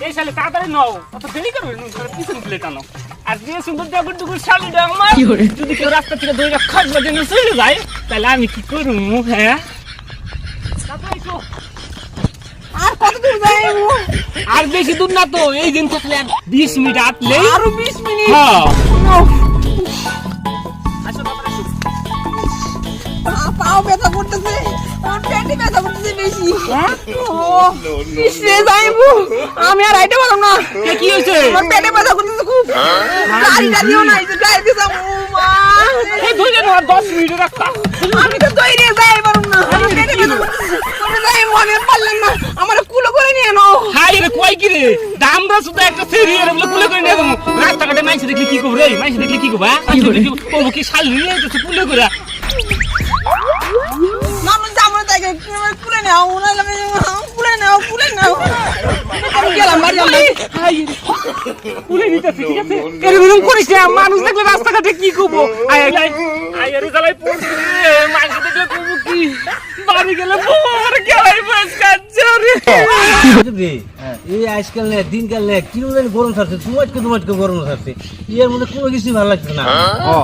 এই শালে তাড়াতাড়ি নাও অত দেরি করবে পিছনে প্লেট আনো আর যে সুন্দর ডাবল ডুবুর শালিটা আমার যদি কেউ রাস্তা থেকে দই বাজে না চলে যায় তাহলে আমি কি করব হ্যাঁ। আর কত দূর যাইবো আর বেশি দূর না তো এই দিন থাকলে আর বিশ মিনিট আটলেই আরও 20 মিনিট? হ্যাঁ পাও ব্যথা করতেছে। হ্যাঁ? আমি আর আইতে পারব না। কি হয়েছে? আমার পেটে ব্যথা করতেছে খুব। গাড়িটা দিও না মা। এই দুই আর মিনিট রাখতা। আমি তো তৈরি যাই পারব না আমার পেটে ব্যথা করতেছে। যাই মনে পারলেন না। আমার কুলো করে নিয়ে নাও। হাই রে কই কি রে? দামরা শুধু একটা সেরি এর বলে কুলে করে নিয়ে যাব। রাস্তাঘাটে মাইসে দেখলে কি করবে রে? মাইসে দেখলে কি করবে হ্যাঁ? মাইসে ও কি শাল নিয়ে কুলে করে? কুলে নাও কুলে নাও কুলে নাও আমি গেলাম বাড়ি আমি কুলে নিতেছে ঠিক আছে? এরকম করিস না মানুষ দেখলে রাস্তাঘাটে কি করব? আয় আয়। আয় আয় জ্বালাই পড়ছে রে দেখলে করব কি? বাড়ি গেলে বর গেলাই বস কাচ্ছে রে। রে এই আজকাল নে দিনকাল নে গরম ছাড়ছে দুমাটকে দুমাটকে গরম ছাড়ছে। এর মধ্যে কোনো কিছুই ভালো লাগছে না। ও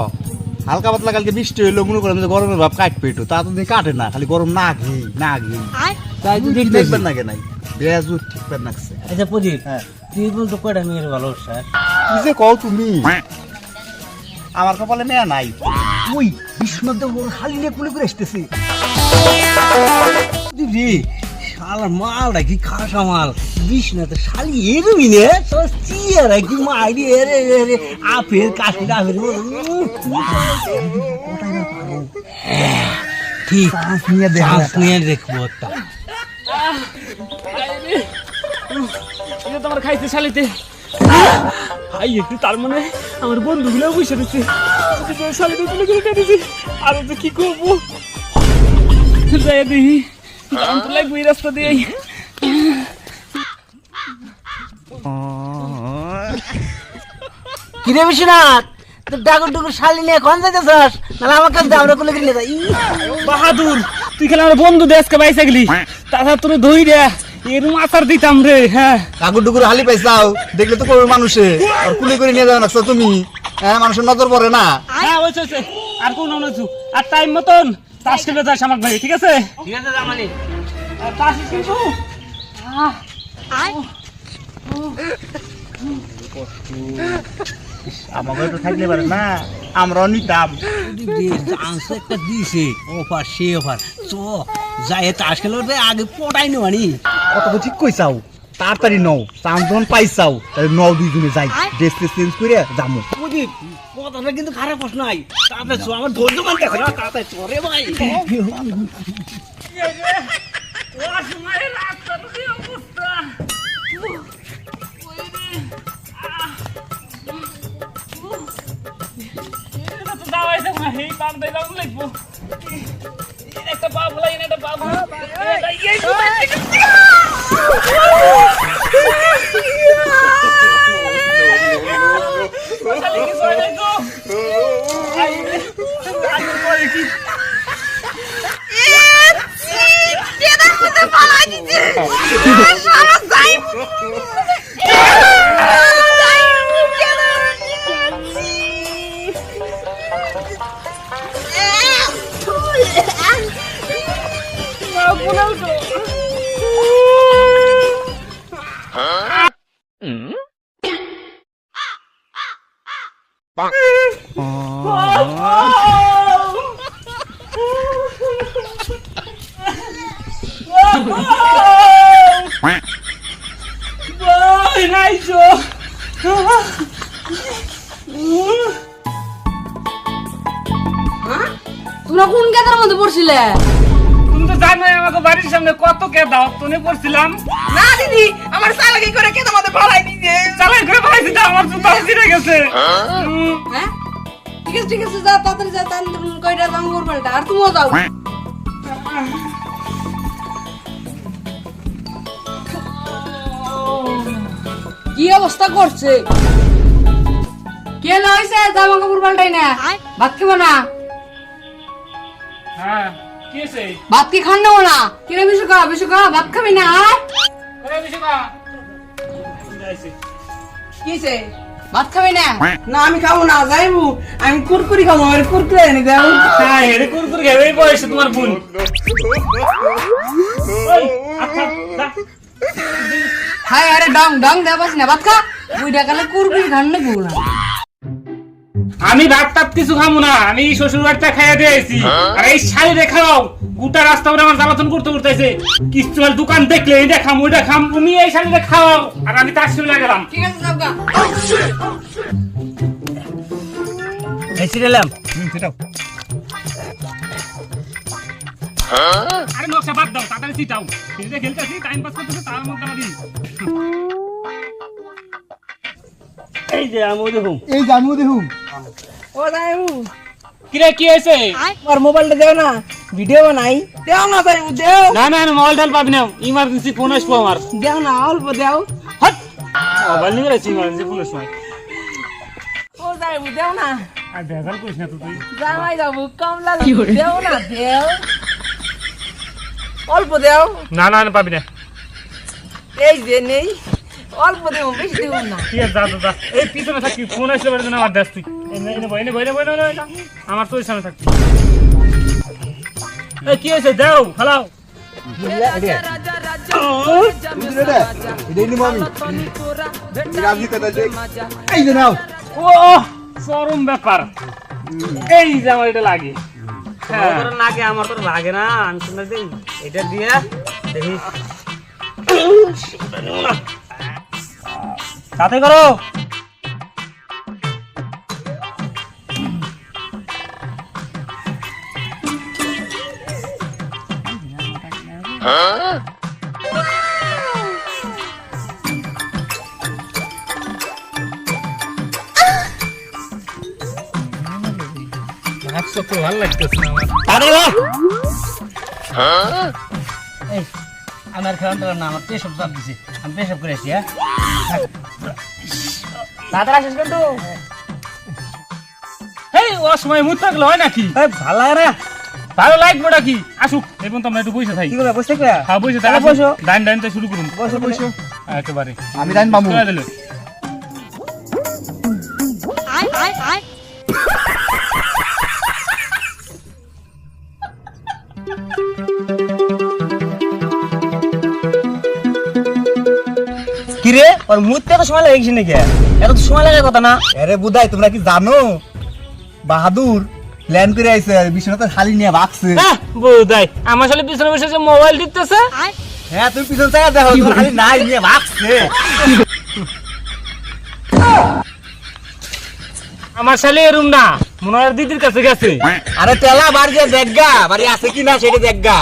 হালকা পাতলা কালকে বৃষ্টি হইল মনে করেন যে গরমের ভাব কাটবে একটু। তা তো দিয়ে কাটে না খালি গরম না ঘি না ঘি। তাই তো ঠিক দেখবেন না কে নাই বেজু ঠিক পেন নাকছে। আচ্ছা প্রদীপ হ্যাঁ। তুই বলতো কয়টা মেয়ের ভালো স্যার? কি যে কও তুমি? আমার কপালে মেয়া নাই। ওই বিষ্ণুদেব খালি নিয়ে কুলে করে আসতেছে। রে শালার মালটা কি খাসা মাল বিষ না তো শালি এরমি নে তো চিয়ারা কি মাইরি এরে এরে আপেল কাশি আপেল ঠিক চান্স নিয়ে দেখা চান্স নিয়ে দেখব একটা। এটা তোমার খাইতে শালিতে হাই একটু তার মানে আমার বন্ধুগুলো বসে রয়েছে। শালিতে তুলে করে কেটেছি আর তো কি করব? যাই দেখি। লাগবে এই রাস্তা দিয়ে কিরে বিশ্বনাথ তোর ডাকুর ডুকুর শালি নিয়ে কোন যাইতেছস নাহলে আমার কাছে আমরা কোলে কিনে যাই। বাহাদুর তুই খেলে আমার বন্ধু দেশকে বাইসে গেলি। তাছাড়া তোর ধই রে এরম আচার দিতাম রে হ্যাঁ। কাকুর ডুকুর হালি পাইছাও দেখলে তো করবে মানুষে। আর কুলে করে নিয়ে যাও নাকছো তুমি। হ্যাঁ মানুষের নজর পড়ে না। হ্যাঁ আর কোন আর টাইম মতন। তাস খেলে যাস আমার ভাই ঠিক আছে? ঠিক আছে জামানি আর তাস কিন্তু আমাকে একটু থাকলে পারে না আমরাও নিতাম। চান্স একটা দিছে অফার সে অফার। চ যাই তাস আগে পটাই নো। আনি কত তো ঠিক কইছাও? তাড়াতাড়ি নও যখন পাইছাও তাহলে নও দুইজনে যাই। ড্রেস চেঞ্জ করে যামু। প্রদীপ কথাটা কিন্তু খারাপ প্রশ্ন নাই চ, আমার ধৈর্য মানতে হবে না তাড়াতাড়ি চ রে ভাই। ওয়াশমায়ের রাস্তার কি অবস্থা এটা তো দাওয়াই দেব না এই পাম দিয়ে লিখব একটা পা ভুলাই না একটা পা ভুলাই Спасибо. তোমরা কোন কেদার মধ্যে পড়ছিলে? তুমি তো জানোই আমাকে বাড়ির সামনে কত কে দাও তুমি করছিলাম। না দিদি আমার সালাকি করে কেদার মধ্যে ভাড়াই দিছে চালাই করে ভাইছি তো আমার জুতা ছিঁড়ে গেছে। হ্যাঁ? ঠিক আছে ঠিক আছে যা তাড়াতাড়ি যা তান কয়টা দাম করবেলটা আর তুমিও যাও। কি অবস্থা করছে? কে লইছে? জামা কাপড় পাল্টাই না। ভাত খাব না? হ্যাঁ কি আছে ভাত কি খান নেব না? কিরে বিশু খা বিশু খা ভাত খাবি না? আয়। করে না কিছে ভাত খাবি না? না আমি খাব না যাইবো। আমি কুরকুরি খাব আমার কুরকুরি এনে দাও হ্যাঁ এরে কুরকুর খাবে এই বয়সে তোমার বোন। ওই, আচ্ছা যা। হাই আরে ডং ডং দেবাস না। ভাত খা। বুইটা কালে কুরকুরি খান না। গুলা আমি ভাত টাত কিছু খামু না আমি শ্বশুর বাড়িটা খাইয়া দিয়েছি আর এই শাড়ি দেখাও গোটা রাস্তা করে আমার জ্বালাতন করতে করতেছে। কিছু আর দোকান দেখলে এটা খাম ওইটা খাম তুমি এই শাড়িটা খাও আর আমি তার সঙ্গে গেলাম। ঠিক আছে যাবগা এই সিরিয়ালাম সেটাও। আরে নকশা বাদ দাও তাড়াতাড়ি চিটাও খেলতে খেলতেছি টাইম পাস করতেছি তার মধ্যে এই যে আমি দেখুন এই জানু দেখুন ও যাইবো কিরে কি হয়েছে? আমার মোবাইলটা দেও না। ভিডিও বানাই। দেও না যাইবো দেও। না না না মোবাইল টাল পাবি না। ইমার্জেন্সি ফোন আসব আমার। দেও না অল্প দেও। হট। মোবাইল নিয়ে গেছি ইমার্জেন্সি ফোনের সময়। ও যাইবো দেও না। আর ভেজাল করিস না তুই। জামাই যাব কমলা দেও না দেও। অল্প দেও। না না না পাবি না। এই যে নেই। অল্প দেও বেশি দেব না। ঠিক আছে যা, যা এই পিছনে থাকি ফোন আসলে বেড়ে আমার দেশ তুই এনে এনে বই এনে বই এনে বই এনে, এনে, এনে। আমার তোর সামনে থাকবি এই কি হয়েছে? দাও যে চরম ব্যাপার। এই যে আমার এটা লাগে। হ্যাঁ। লাগে আমার তো লাগে না। আমি শুনে এটা দিয়ে দেখি। সাথে করো। হাত সব ভালো লাগতেছে না আমার আরে বাহ এই আমার খেলাম না আমার পেশব চাপ দিছে। আমি পেশব করেছি হ্যাঁ? তাড়াতাড়ি আসিস কিন্তু। এই ও সময় মুখ থাকলে হয় নাকি? ভালো লাগে না। ভালো লাগবে নাকি আসুক এবং তো আমরা একটু বসে থাকি। কি করে বসে হ্যাঁ বসে তাহলে বসো। ডাইন ডাইনটা শুরু করুন। বসো বসো। একেবারে। আমি ডাইন বাবু দিলে। কি রে ওর মুহূর্তে এত সময় লাগে নাকি? এত তো সময় লাগার কথা না। আরে বুদাই তোমরা কি জানো? বাহাদুর প্ল্যান করে আইছে খালি নিয়ে ভাগছে। বউদাই আমার সাথে পিছনে বসে যে মোবাইল টিপতেছে? হ্যাঁ তুমি পিছন দেখো তোর খালি নাই নিয়ে ভাগছে। আমার শালি এরুম না মনে হয় দিদির কাছে গেছে। আরে তেলা বাড়ি দেখগা বাড়ি আছে কি না সেটা দেখগা।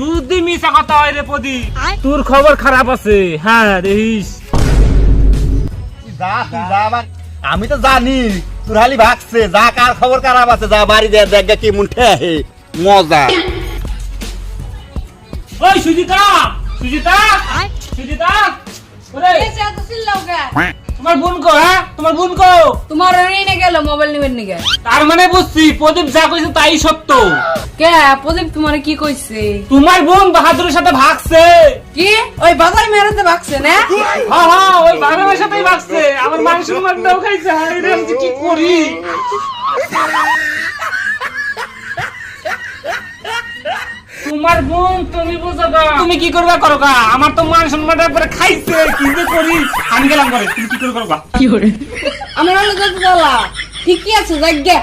যদি মিশা কথা হয় রে পদি তোর খবর খারাপ আছে। হ্যাঁ দেখিস। যা তুই যা আবার। আমি তো জানি তোর হালি ভাগছে। যা কার খবর খারাপ আছে যা বাড়ি দিয়ে দেখগা কি মুঠে আহে মজা। ওই সুজিতা সুজিতা সুজিতা ওরে। এসে তোমার বোন কো হ্যাঁ? তোমার বোন কো। তোমার রে না গেল মোবাইল নিবেন নিগে তার মানে বুঝছি প্রদীপ যা কইছে তাই সত্য। কে প্রদীপ তোমার কি কইছে? তোমার বোন বাহাদুরের সাথে ভাগছে। কি? ওই বাজার মেরাতে ভাগছে না? হ্যাঁ হ্যাঁ ওই বাজারের সাথেই ভাগছে। আমার মাংস মারটাও খাইছে। আরে আমি কি করি? তোমার বোন তুমি বুঝো গা। তুমি কি করবা করো গা? আমার তো মান সম্মানটা পরে খাইছে কি যে করি? আমি গেলাম করে তুমি কি করে করবা আমার অনেক জ্বালা ঠিকই আছে জায়গা